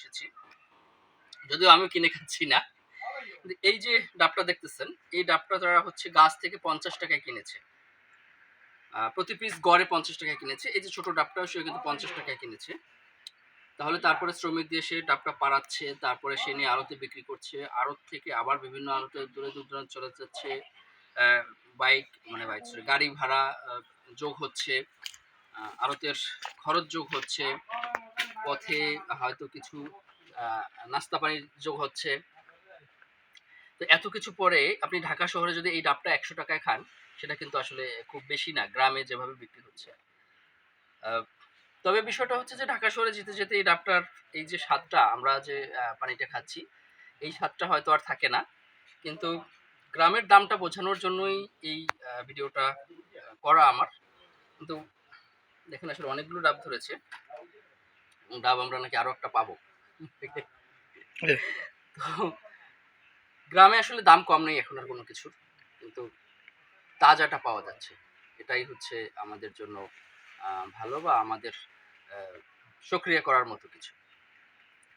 এসেছি। যদিও আমি কিনে খাচ্ছি না। এই যে ডাবটা দেখতেছেন, এই ডাবটা তারা হচ্ছে গাছ থেকে পঞ্চাশ টাকায় কিনেছে। প্রতি পিস গড়ে পঞ্চাশ টাকায় কিনেছে। এই যে ছোট ডাবটাও সে কিন্তু পঞ্চাশ টাকায় কিনেছে। তাহলে তারপরে শ্রমিক দিয়ে সে ডাবটা পাড়াচ্ছে, তারপরে সে নিয়ে আড়তে বিক্রি করছে। আড়ত থেকে আবার বিভিন্ন আড়তে দূরে দূর দূরান্ত চলে যাচ্ছে। বাইক মানে বাইক গাড়ি ভাড়া যোগ হচ্ছে। আড়তের খরচ যোগ হচ্ছে। পথে হয়তো কিছু নাস্তা পানির যোগ হচ্ছে। তো এত কিছু পরে আপনি ঢাকা শহরে যদি এই ডাবটা একশো টাকায় খান, সেটা কিন্তু আসলে খুব বেশি না, গ্রামে যেভাবে বিক্রি হচ্ছে। তবে বিষয়টা হচ্ছে যে ঢাকা শহরে যেতে যেতে এই ডাবটার এই যে স্বাদটা, আমরা যে পানিটা খাচ্ছি, এই স্বাদটা হয়তো আর থাকে না। কিন্তু গ্রামের দামটা বোঝানোর জন্যই এই ভিডিওটা করা আমার। কিন্তু দেখেন, আসলে অনেকগুলো ডাব ধরেছে। ডাব আমরা নাকি আরও একটা পাবো। তো গ্রামে আসলে দাম কম নেই এখন আর কোনো কিছুর কিন্তু তাজাটা পাওয়া যাচ্ছে। এটাই হচ্ছে আমাদের জন্য ভালো বা আমাদের সক্রিয় করার মতো কিছু।